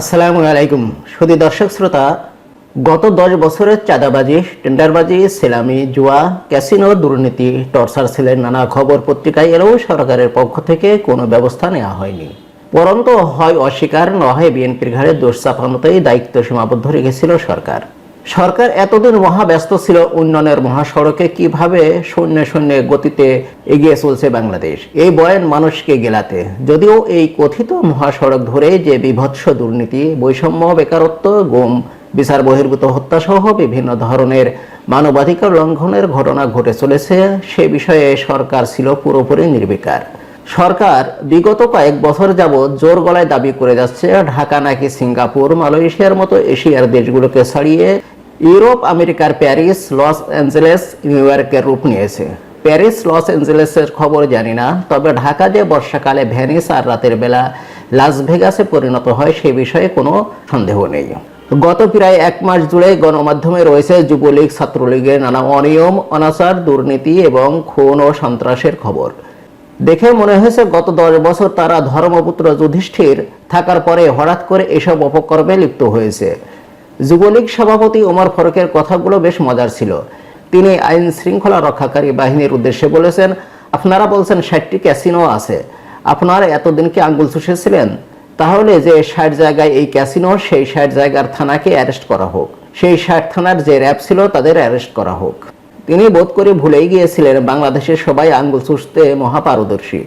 আসসালামু আলাইকুম। সুদী দর্শক শ্রোতা, গত দশ বছরের চাঁদাবাজি, টেন্ডারবাজি, সেলামি, জুয়া, ক্যাসিনো, দুর্নীতি, টর্চার সেলের নানা খবর পত্রিকায় এলেও সরকারের পক্ষ থেকে কোনো ব্যবস্থা নেওয়া হয়নি। পরন্ত হয় অস্বীকার নয় বিএনপির ঘাড়ে দোষ চাপানোতেই দায়িত্ব সীমাবদ্ধ রেখেছিল সরকার। সরকার এতদিন মহাব্যস্ত ছিল উন্নয়নের মহাসড়কে, কীভাবে শূন্য শূন্য গতিতে এগিয়ে চলছে বাংলাদেশ? এই বয়ান মানুষকে গেলাতে। যদিও এই কথিত মহাসড়ক ধরে যে বিভৎস দুর্নীতি, বৈষম্য, বেকারত্ব, গুম, বিচার বহির্ভূত হত্যাসহ বিভিন্ন ধরনের মানবাধিকার লঙ্ঘনের ঘটনা ঘটে চলেছে, সে বিষয়ে সরকার ছিল পুরোপুরি নির্বিকার। সরকার বিগত কয়েক বছর যাবৎ জোর গলায় দাবি করে যাচ্ছে, ঢাকা নাকি সিঙ্গাপুর, মালয়েশিয়ার মতো এশিয়ার দেশগুলোকে ছাড়িয়ে ইউরোপ, আমেরিকার প্যারিস, লস অ্যাঞ্জেলেস, নিউ ইয়র্কের রূপ নিয়েছে প্যারিস, লস অ্যাঞ্জেলেসের খবর জানি না, তবে ঢাকা যে বর্ষাকালে ভ্যানিস আর রাতের বেলা লাস ভেগাসে পরিণত হয় সে বিষয়ে কোনো সন্দেহ নেই। গত প্রায় এক মাস জুড়ে গণমাধ্যমে রয়েছে যুবলীগ, ছাত্রলীগের নানা অনিয়ম, অনাচার, দুর্নীতি এবং খুন ও সন্ত্রাসের খবর। দেখে মনে হয়েছে গত দশ বছর তারা ধর্মপুত্র যুধিষ্ঠির থাকার পরে হঠাৎ করে এসব অপকর্মে লিপ্ত হয়েছে। যুবলীগ সভাপতি ওমর ফারুকের কথাগুলো বেশ মজার ছিল। তিনি আইন শৃঙ্খলা রক্ষাকারী বাহিনীর উদ্দেশ্যে বলেছেন, আপনারা বলছেন ষাটটি ক্যাসিনো আছে। আপনারা এতদিন কি আঙ্গুল চুষেছিলেন? তাহলে যে ষাট জায়গায় এই ক্যাসিনো, সেই ষাট জায়গার থানাকে অ্যারেস্ট করা হোক। সেই ষাট থানার যে র্যাব ছিল, তাদের অ্যারেস্ট করা হোক। তিনি বোধ করে ভুলেই গিয়েছিলেন বাংলাদেশের সবাই আঙ্গুল চুষতে মহাপারদর্শী।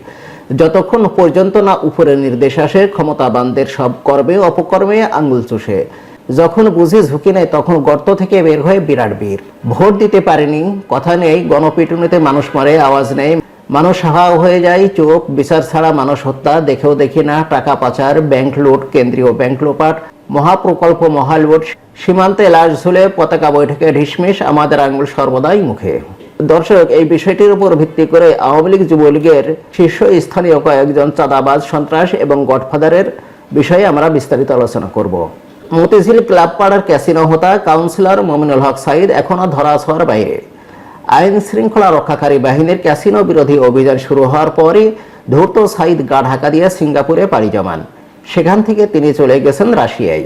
যতক্ষণ পর্যন্ত না উপরে নির্দেশ আসে, ক্ষমতাবানদের সব কর্মে, অপকর্মে আঙ্গুল চুষে। যখন বুঝে ঝুঁকি নেয় তখন গর্ত থেকে বের হয়ে বিরাট বীর। ভোট দিতে পারেনি, কথা নেই, গণপিটুনিতে মানুষ মারে, আওয়াজ নেই। মানুষ হাওয়া হয়ে যায়, চোখ বিচার ছাড়া মানুষ হত্যা, দেখেও দেখি না, টাকা পাচার, ব্যাংক লুট, কেন্দ্রীয় ব্যাংক লোপাট, মহাপ্রকল্প মহালুট, সীমান্তে লাশ ঝুলে পতাকা বৈঠকে ঢিসমিস আমাদের আঙ্গুল সর্বদাই মুখে। দর্শক, এই বিষয়টির উপর ভিত্তি করে আওয়ামী লীগ যুবলীগের শীর্ষ স্থানীয় কয়েকজন চাঁদাবাজ, সন্ত্রাস এবং গডফাদারের বিষয়ে আমরা বিস্তারিত আলোচনা করব। মতিঝিল ক্লাব পাড়ার ক্যাসিনো হতা, কাউন্সিলর মমিনুল হক সাইদ এখনও ধরা ছোঁয়ার বাইরে। আইন শৃঙ্খলা রক্ষাকারী বাহিনীর ক্যাসিনো বিরোধী অভিযান শুরু হওয়ার পরই ধূর্ত সাইদ গা ঢাকা দিয়ে সিঙ্গাপুরে পাড়ি জমান। সেখান থেকে তিনি চলে গেছেন রাশিয়ায়।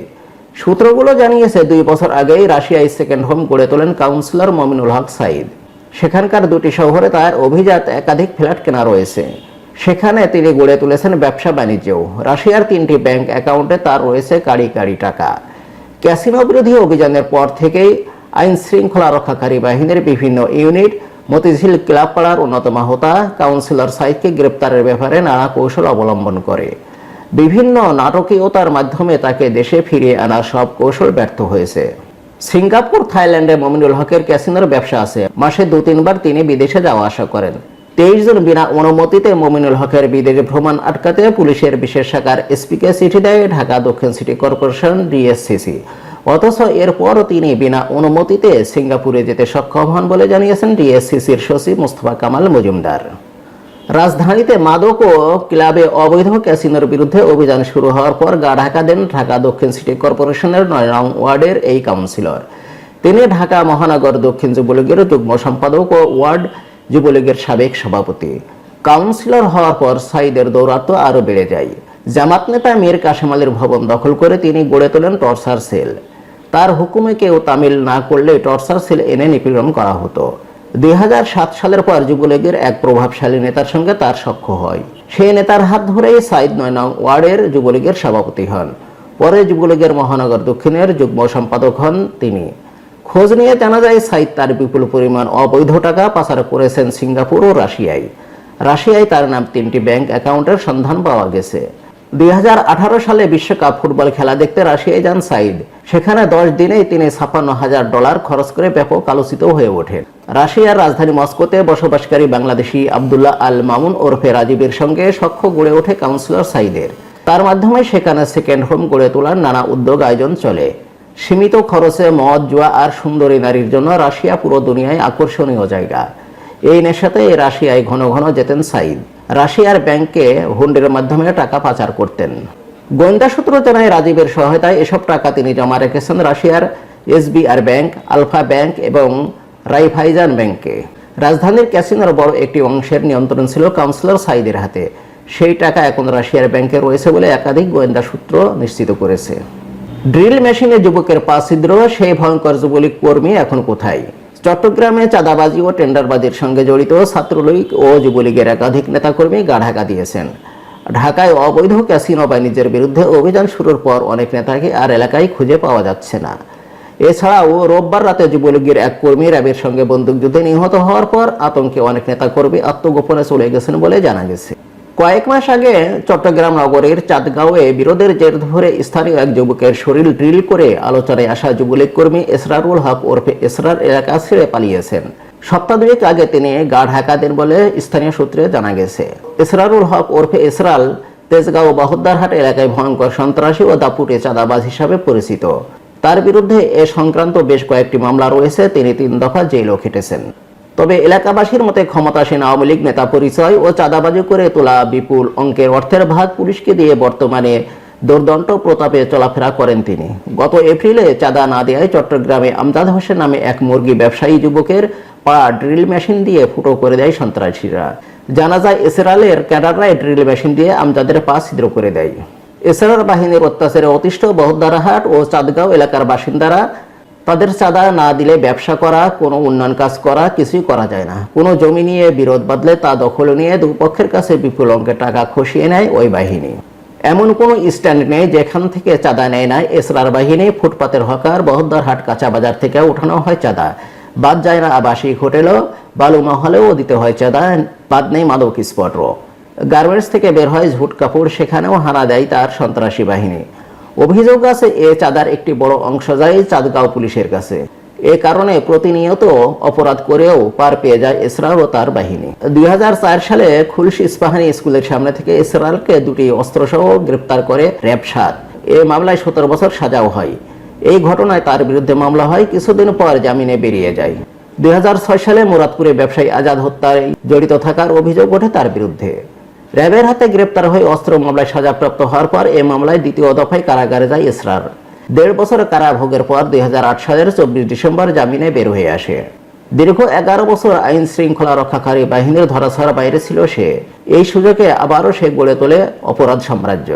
সূত্রগুলো জানিয়েছে, দুই বছর আগেই রাশিয়ায় সেকেন্ড হোম গড়ে তোলেন কাউন্সিলর মমিনুল হক সাইদ। সেখানকার দুটি শহরে তার অভিজাত একাধিক ফ্ল্যাট কেনা রয়েছে। সেখানে তিনি গড়ে তুলেছেন ব্যবসা বাণিজ্যও রাশিয়ার তিনটি ব্যাংক অ্যাকাউন্টে তার রয়েছে কাড়ি কাড়ি টাকা। ক্যাসিনো বিরোধী অভিযানের পর থেকেই আইন শৃঙ্খলা রক্ষাকারী বাহিনীর বিভিন্ন ইউনিট, মতিঝিল ক্লাব পাড়ার অন্যতম হোতা, কাউন্সিলর সাইদকে গ্রেপ্তারের ব্যাপারে নানা কৌশল অবলম্বন করে। বিভিন্ন নাটকীয়তার মাধ্যমে তাকে দেশে ফিরিয়ে আনার সব কৌশল ব্যর্থ হয়েছে। সিঙ্গাপুর, থাইল্যান্ডে মমিনুল হকের ক্যাসিনোর ব্যবসা আছে। মাসে দু তিনবার তিনি বিদেশে যাওয়া আসা করেন। তেইশ জন বিনা অনুমতিতে মমিনুল হকের বিদেশে ভ্রমণ আটকাতে পুলিশের বিশেষ শাখার এসপিকে চিঠি দেয় ঢাকা দক্ষিণ সিটি কর্পোরেশন ডিএসসিসি। অথচ এরপরও তিনি বিনা অনুমতিতে সিঙ্গাপুরে যেতে সক্ষম হন বলে জানিয়েছেন ডিএসসিসির সচিব মুস্তফা কামাল মজুমদার। রাজধানীতে মাদক ও ক্লাবে অবৈধ ক্যাসিনোর বিরুদ্ধে অভিযান শুরু হওয়ার পর গা ঢাকা দেন ঢাকা দক্ষিণ সিটি কর্পোরেশনের নয় নং ওয়ার্ডের এই কাউন্সিলর। তিনি ঢাকা মহানগর দক্ষিণ যুবলীগের যুগ্ম সম্পাদক ও ওয়ার্ড যুবলীগের সাবেক সভাপতি। কাউন্সিলর হওয়ার পর সাইদের দৌরাত্ম আরও বেড়ে যায়। জামাত নেতা মীর কাশেম আলীর ভবন দখল করে তিনি গড়ে তোলেন টর্চার সেল। তার হুকুমে কেউ তামিল না করলে টর্চার সেল এনে নিপীড়ন করা হতো। দুই হাজার সাত সালের পর যুবলীগের এক প্রভাবশালী নেতার সঙ্গে তার সখ্য হয়। সেই নেতার হাত ধরেই সাইদ নয় নং ওয়ার্ডের যুবলীগের সভাপতি হন। পরে যুবলীগের মহানগর দক্ষিণের যুগ্ম সম্পাদক হন তিনি। খোঁজ নিয়ে জানা যায়, সাইদ তার বিপুল পরিমাণ অবৈধ টাকা পাচার করেছেন সিঙ্গাপুর ও রাশিয়ায়। রাশিয়ায় তার নাম তিনটি ব্যাংক অ্যাকাউন্টের সন্ধান পাওয়া গেছে। দুই হাজার আঠারো সালে বিশ্বকাপ ফুটবল খেলা দেখতে রাশিয়ায় যান সাইদ। সেখানে দশ দিনেই তিনি ছাপ্পান্ন হাজার ডলার খরচ করে ব্যাপক আলোচিত হয়ে ওঠেন। রাশিয়ার রাজধানী মস্কোতে বসবাসকারী বাংলাদেশি আবদুল্লাহ আল মামুন ওরফে রাজীবের সঙ্গে সখ্য গড়ে ওঠে কাউন্সিলর সাইদের। তার মাধ্যমে সেখানে সেকেন্ড হোম গড়ে তোলার নানা উদ্যোগ আয়োজন চলে। সীমিত খরচে মদ, জুয়া আর সুন্দরী নারীর জন্য রাশিয়া পুরো দুনিয়ায় আকর্ষণীয় জায়গা। এই নেশাতে রাশিয়ায় ঘন ঘন যেতেন সাইদ। রাশিয়ার ব্যাংকে হুন্ডের মাধ্যমে টাকা পাচার করতেন। গোয়েন্দা সূত্র জানায়, রাজীবের সহায়তায় এসব টাকা তিনি জমা রেখেছেন রাশিয়ার এসবিআর ব্যাংক, আলফা ব্যাংক এবং রাইফাইজান ব্যাংকে। রাজধানীর ক্যাসিনোর বড় একটি অংশের নিয়ন্ত্রণ ছিল কাউন্সিলর সাইদের হাতে। সেই টাকা এখন রাশিয়ার ব্যাংকে রয়েছে বলে একাধিক গোয়েন্দা সূত্র নিশ্চিত করেছে। ড্রিল মেশিনে যুবকের পা ছিদ্র, সেই ভয়ঙ্কর যুবলীগ কর্মী এখন কোথায়? চট্টগ্রামে চাঁদাবাজি ও টেন্ডারবাজির সঙ্গে জড়িত ছাত্রলীগ ও যুবলীগের একাধিক নেতাকর্মী গা ঢাকা দিয়েছেন। ঢাকায় অবৈধ ক্যাসিনো বাণিজ্যের বিরুদ্ধে অভিযান শুরুর পর অনেক নেতাকে আর এলাকায় খুঁজে পাওয়া যাচ্ছে না। এছাড়াও রোববার রাতে যুবলীগের এক কর্মী র্যাবের সঙ্গে বন্দুকযুদ্ধে নিহত হওয়ার পর আতঙ্কে অনেক নেতাকর্মী আত্মগোপনে চলে গেছেন বলে জানা গেছে। কয়েক মাস আগে চট্টগ্রাম নগরের চাঁদগাঁওয়ে বিরোধের জের ধরে স্থানীয় এক যুবকের শরীর ড্রিল করে আলোচনায় আসা যুবলীগ কর্মী এসরারুল হক ওরফে এসরার এলাকা ছেড়ে পালিয়েছেন। সপ্তাহ দুয়েক আগে তিনি গা ঢাকা দেন বলে স্থানীয় সূত্রে জানা গেছে। এসরারুল হক ওরফে এসরাল তেজগাঁও বাহুদ্দারহাট এলাকায় ভয়ঙ্কর সন্ত্রাসী ও দাপুটে চাঁদাবাজ হিসাবে পরিচিত। তার বিরুদ্ধে এ সংক্রান্ত বেশ কয়েকটি মামলা রয়েছে, তিনি তিন দফা জেলও খেটেছেন। তবে এলাকাবাসীর মতে ক্ষমতাসীন আওয়ামী লীগ নেতা পরিচয় ও চাঁদাবাজি করে তোলা বিপুল অঙ্কের অর্থের ভাগ পুলিশকে দিয়ে বর্তমানে দুর্দণ্ড প্রতাপে চলাফেরা করেন তিনি। গত এপ্রিলে চাঁদা না দেওয়ায় চট্টগ্রামে আমজাদ হোসেন নামে এক মুরগি ব্যবসায়ী যুবকের পা ড্রিল মেশিন দিয়ে ফুটো করে দেয় সন্ত্রাসীরা। জানা যায়, এসরালের ক্যাডাররাই ড্রিল মেশিন দিয়ে আমজাদের পা ছিদ্র করে দেয়। এসরার বাহিনীর অত্যাচারে অতিষ্ঠ বহুদ্দারাহাট ও চাঁদগাঁও এলাকার বাসিন্দারা তাদের চাঁদা না দিলে ব্যবসা করা, কোনো উন্নয়ন কাজ করা কিছুই করা যায় না। কোনো জমি নিয়ে বিরোধ বাদলে তা দখল নিয়ে দুপক্ষের কাছে বিপুল অঙ্কের টাকা খসিয়ে নেয় ওই বাহিনী। এমন কোনো স্ট্যান্ড নেই যেখান থেকে চাঁদা নেয় না। এসরার বাহিনী ফুটপাতের হকার, বহদ্দার হাট কাঁচা বাজার থেকে উঠানো হয় চাঁদা। বাদ যায় না আবাসিক হোটেলও, বালু মহলেও দিতে হয় চাঁদা, বাদ নেই মাদক স্পটও। গার্মেন্টস থেকে বের হয় ঝুট কাপড়, সেখানেও হানা দেয় তার সন্ত্রাসী বাহিনী। অভিযোগ আছে, এ চাঁদার একটি বড় অংশ যায় চাঁদগাঁও পুলিশের কাছে। এ কারণে প্রতিনিয়ত অপরাধ করেও পার পেয়ে যায় ইসরার ও তার বাহিনী। দুই হাজার চার সালে খুলশি ইস্পাহানি স্কুলের সামনে থেকে ইসরারকে দুটি অস্ত্রসহ গ্রেপ্তার করে র্যাব সাত এ মামলায় সতেরো বছর সাজাও হয়। এই ঘটনায় তার বিরুদ্ধে মামলা হয়, কিছুদিন পর জামিনে বেরিয়ে যায়। দুই হাজার ছয় সালে মুরাদপুরে ব্যবসায়ী আজাদ হত্যায় জড়িত থাকার অভিযোগ ওঠে তার বিরুদ্ধে। র্যাবের হাতে গ্রেপ্তার হয়ে অস্ত্র মামলায় সাজাপ্রাপ্ত হওয়ার পর এই মামলায় দ্বিতীয় দফায় কারাগারে যায় ইসরার। দেড় বছর কারাভোগের পর দুই সালের চব্বিশ ডিসেম্বর জামিনে বের হয়ে আসে। দীর্ঘ এগারো বছর আইন শৃঙ্খলা রক্ষাকারী বাহিনীর ধরাছড়া বাইরে ছিল সে। এই সুযোগে আবারও সে গড়ে তোলে অপরাধ সাম্রাজ্য।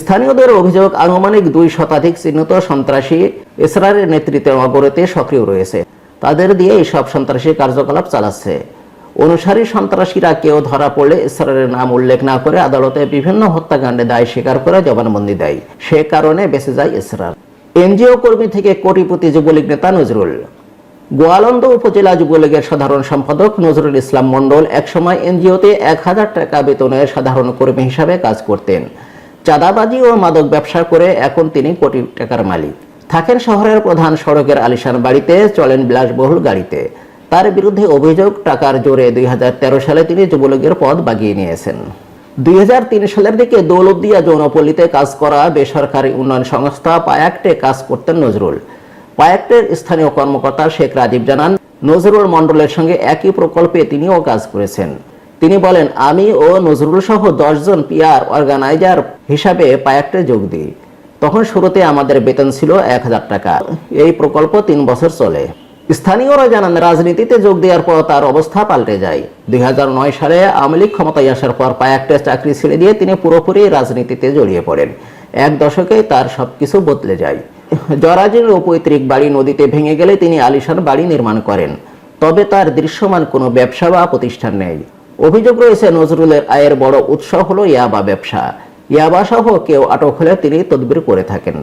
স্থানীয়দের অভিযোগ, আনুমানিক দুই শতাধিক চিহ্নিত সন্ত্রাসী ইসরারের নেতৃত্বে নগরীতে সক্রিয় রয়েছে। তাদের দিয়ে এই সব সন্ত্রাসী কার্যকলাপ চালাচ্ছে। অনুসারী সন্ত্রাসীরা কেউ ধরা পড়লে ইসরারের নাম উল্লেখ না করে আদালতে বিভিন্ন হত্যাকাণ্ডে দায় স্বীকার করে জবানবন্দি দেয়। সে কারণে বেঁচে যায় ইসরার এনজিও কর্মী থেকে কোটিপতি যুবলীগ নেতা নজরুল। গোয়ালন্দ উপজেলা যুবলীগের সাধারণ সম্পাদক নজরুল ইসলাম মণ্ডল একসময় এনজিওতে এক হাজার টাকা বেতনের সাধারণ কর্মী হিসাবে কাজ করতেন। চাঁদাবাজি ও মাদক ব্যবসা করে এখন তিনি কোটি টাকার মালিক। থাকেন শহরের প্রধান সড়কের আলিশান বাড়িতে, চলেন বিলাসবহুল গাড়িতে। তার বিরুদ্ধে অভিযোগ টাকার জোরে দুই সালে তিনি যুবলীগের পদ বাগিয়ে নিয়েছেন। দুই সালের দিকে দৌলতদিয়া যৌনপল্লীতে কাজ করা বেসরকারি উন্নয়ন সংস্থা পায়াক্টে কাজ করতেন নজরুল। পায়াক্টের স্থানীয় কর্মকর্তা শেখ রাজীব জানান, নজরুল মণ্ডলের সঙ্গে একই প্রকল্পে তিনিও কাজ করেছেন। তিনি বলেন, আমি ও নজরুল সহ দশজন পিয়ার অর্গানাইজার হিসাবে পায়াক্টে যোগ দিই। তখন শুরুতে আমাদের বেতন ছিল এক হাজার টাকা। এই প্রকল্প তিন বছর চলে। স্থানীয়রা জানান, রাজনীতিতে যোগ দেওয়ার পর তার অবস্থা পাল্টে যায়। দুই সালে আওয়ামী লীগ ক্ষমতায় আসার পর পায়াক্টে চাকরি ছেড়ে দিয়ে তিনি পুরোপুরি রাজনীতিতে জড়িয়ে পড়েন। এক দশকে তার সবকিছু বদলে যায়। জরাজীর্ণ পৈতৃক বাড়ি নদীতে ভেঙে গেলে তিনি আলিশান বাড়ি নির্মাণ করেন। তবে তার দৃশ্যমান কোনো ব্যবসা বা প্রতিষ্ঠান নেই। অভিযোগ রয়েছে, নজরুলের আয়ের বড় উৎস হলো ইয়াবা ব্যবসা। ইয়াবা সহ কেউ আটক হলে তিনি তদবির করে থাকেন।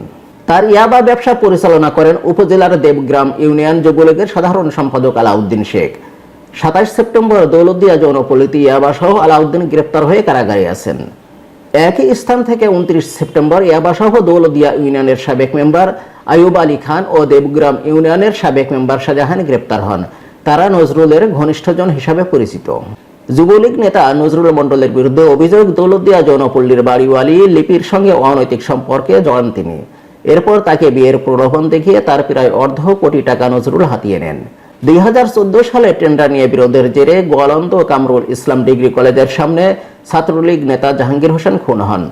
তার ইয়াবা ব্যবসা পরিচালনা করেন উপজেলার দেবগ্রাম ইউনিয়ন যুবলীগের সাধারণ সম্পাদক আলাউদ্দিন শেখ। সাতাশ সেপ্টেম্বর দৌলতদিয়া যৌনপল্লীতে ইয়াবা সহ আলাউদ্দিন গ্রেপ্তার হয়ে কারাগারে আছেন। একই স্থান থেকে উনত্রিশ সেপ্টেম্বর ইয়াবা সহ দৌলতদিয়া ইউনিয়নের সাবেক মেম্বার আয়ুব আলী খান ও দেবগ্রাম ইউনিয়নের সাবেক মেম্বার শাহজাহান গ্রেপ্তার হন। তারা নজরুলের ঘনিষ্ঠজন হিসাবে পরিচিত। যুবলীগ নেতা নজরুল মণ্ডলের বিরুদ্ধে অভিযোগ দৌলতদিয়া যৌনপল্লীর বাড়িওয়ালি লিপির সঙ্গে অনৈতিক সম্পর্কে জড়ান তিনি। এরপর তাকে বিয়ের প্রলোভন দেখিয়ে তার প্রায় অর্ধ কোটি টাকা নজরুল হাতিয়ে নেন। দুই সালে টেন্ডার নিয়ে বিরোধের জেরে গোয়ালন্দ কামরুল ইসলাম ডিগ্রি কলেজের সামনে ছাত্রলীগ নেতা জাহাঙ্গীর হোসেন খুন হন।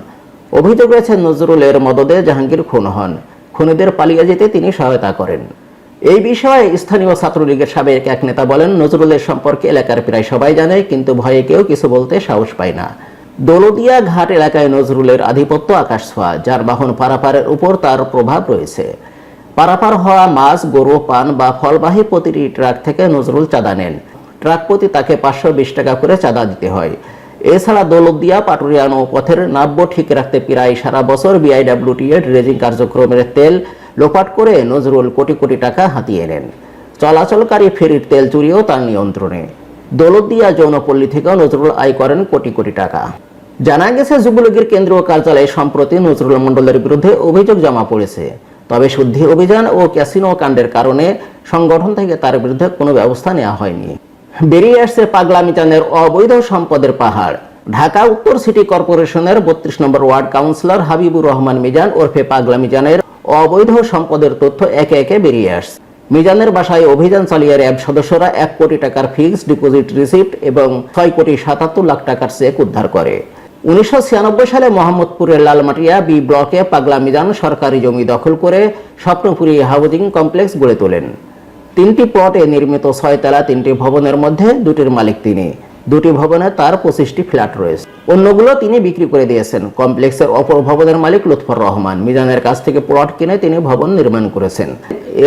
অভিযোগ রয়েছে, নজরুলের মদদে জাহাঙ্গীর খুন হন। খুনিদের পালিয়ে যেতে তিনি সহায়তা করেন। এই বিষয়ে স্থানীয় ছাত্রলীগের সাবেক এক নেতা বলেন, নজরুলের সম্পর্কে এলাকার প্রায় সবাই জানে, কিন্তু ভয়ে কেউ কিছু বলতে সাহস পায় না। দৌলদিয়া ঘাট এলাকায় নজরুলের আধিপত্য আকাশ ছোঁয়া যার বাহন পারাপারের উপর তার প্রভাব রয়েছে। পারাপার হওয়া মাছ, গরু, পান বা ফলবাহী প্রতিটি ট্রাক থেকে নজরুল চাঁদা নেন। ট্রাক প্রতি তাকে পাঁচশো বিশ টাকা করে চাঁদা দিতে হয়। এছাড়া দৌলতদিয়া পাটুরিয়া নৌপথের নাব্য ঠিক রাখতে প্রায় সারা বছর বিআইডাব্লিউটি এর ড্রেজিং কার্যক্রমের তেল লোপাট করে নজরুল কোটি কোটি টাকা হাতিয়ে নেন। চলাচলকারী ফেরির তেল চুরিও তার নিয়ন্ত্রণে। দৌলতদিয়া যৌনপল্লী থেকেও নজরুল আয় করেন কোটি কোটি টাকা। জানা গেছে, যুবলীগের কেন্দ্রীয় কার্যালয়ে সম্প্রতি নজরুল মণ্ডলের বিরুদ্ধে অভিযোগ জমা পড়েছে। তবে শুদ্ধি অভিযান ও ক্যাসিনো কাণ্ডের কারণে সংগঠন থেকে তার বিরুদ্ধে কোনো ব্যবস্থা নেওয়া হয়নি। বেরিয়ে আসছে পাগলা মিজানের অবৈধ সম্পদের পাহাড়। ঢাকা উত্তর সিটি কর্পোরেশনের বত্রিশ নম্বর ওয়ার্ড কাউন্সিলর হাবিবুর রহমান মিজান ওরফে পাগলা মিজানের অবৈধ সম্পদের তথ্য একে একে বেরিয়ে আসছে। মিজানের বাসায় অভিযান চালিয়ে র্যাব সদস্যরা এক কোটি টাকার ফিক্সড ডিপোজিট রিসিপ্ট এবং ছয় কোটি সাতাত্তর লাখ টাকার চেক উদ্ধার করে। উনিশশো ছিয়ানব্বই সালে মোহাম্মদপুরের লালমাটিয়া বি ব্লকে পাগলা মিজান সরকারি জমি দখল করে স্বপ্নপুরী হাউজিং কমপ্লেক্স গড়ে তোলেন। তিনটি প্লটে নির্মিত ছয়তলা তিনটি ভবনের মধ্যে দুটির মালিক তিনি। দুটি ভবনে তার পঁচিশটি ফ্ল্যাট রয়েছে। অন্যগুলো তিনি বিক্রি করে দিয়েছেন। কমপ্লেক্সের অপর ভবনের মালিক লুৎফর রহমান। মিজানের কাছ থেকে প্লট কিনে তিনি ভবন নির্মাণ করেছেন।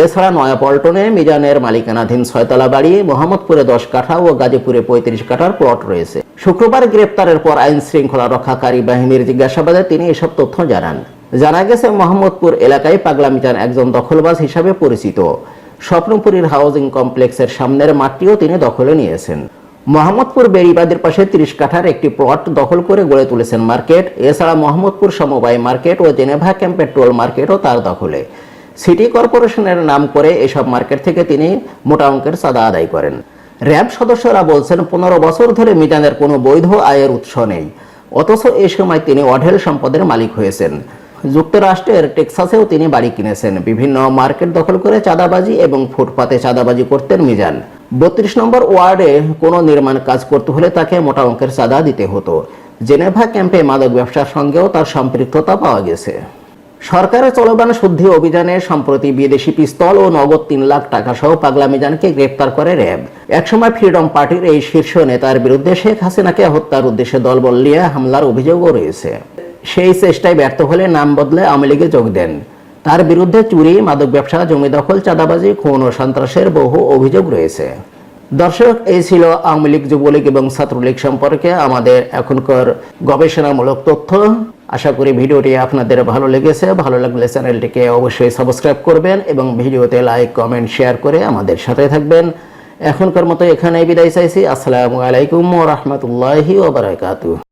এছাড়া নয়াপল্টনে মিজানের মালিকানাধীন ছয়তলা বাড়ি, মোহাম্মদপুরে দশ কাঠা ও গাজীপুরে পঁয়ত্রিশ কাঠার প্লট রয়েছে। শুক্রবার গ্রেপ্তারের পর আইন শৃঙ্খলা রক্ষাকারী বাহিনীর জিজ্ঞাসাবাদে তিনি এসব তথ্য জানান। জানা গেছে, মোহাম্মদপুর এলাকায় পাগলা মিজান একজন দখলবাজ হিসাবে পরিচিত। স্বপ্নপুরীর হাউজিং কমপ্লেক্সের সামনের মাঠটিও তিনি দখলে নিয়েছেন। মোহাম্মদপুর বেরিবাদের পাশে তিরিশ কাঠার একটি প্লট দখল করে গড়ে তুলেছেন মার্কেট। এছাড়া মোহাম্মদপুর সমবায় মার্কেট ও জেনেভা ক্যাম্প পেট্রোল মার্কেটও তার দখলে। সিটি কর্পোরেশনের নাম করে এসব মার্কেট থেকে তিনি মোটা অঙ্কের চাঁদা আদায় করেন। র্যাব সদস্যরা বলছেন, পনেরো বছর ধরে মিজানের কোনো বৈধ আয়ের উৎস নেই। অথচ এ সময় তিনি অঢেল সম্পদের মালিক হয়েছেন। যুক্তরাষ্ট্রের টেক্সাসেও তিনি বাড়ি কিনেছেন। বিভিন্ন মার্কেট দখল করে চাঁদাবাজি এবং ফুটপাতে চাঁদাবাজি করতেন মিজান। বত্রিশ নম্বর ওয়ার্ডে কোনো নির্মাণ কাজ করতে হলে তাকে মোটা অঙ্কের চাঁদা দিতে হতো। জেনেভা ক্যাম্পে মাদক ব্যবসার সঙ্গেও তার সম্পৃক্ততা পাওয়া গেছে। সরকারের চলমান শুদ্ধি অভিযানে সম্প্রতি বিদেশি পিস্তল ও নগদ তিন লাখ টাকা সহ পাগলা মিজানকে গ্রেপ্তার করে র্যাব। একসময় ফ্রিডম পার্টির এই শীর্ষ নেতার বিরুদ্ধে শেখ হাসিনাকে হত্যার উদ্দেশ্যে দলবল নিয়ে হামলার অভিযোগও রয়েছে। সেই চেষ্টায় ব্যর্থ হলে নাম বদলে আওয়ামী লীগে যোগ দেন। তার বিরুদ্ধে চুরি, মাদক ব্যবসা, জমি দখল, চাঁদাবাজি, খুন ও সন্ত্রাসের বহু অভিযোগ রয়েছে। দর্শক, এই ছিল আওয়ামী লীগ যুবলীগ এবং ছাত্রলীগ সম্পর্কে আমাদের এখনকার গবেষণামূলক তথ্য। আশা করি ভিডিওটি আপনাদের ভালো লেগেছে। ভালো লাগলে চ্যানেলটিকে অবশ্যই সাবস্ক্রাইব করবেন এবং ভিডিওতে লাইক, কমেন্ট, শেয়ার করে আমাদের সাথে থাকবেন। এখনকার মতো এখানেই বিদায় চাইছি। আসসালামু আলাইকুম ও রহমতুল্লাহি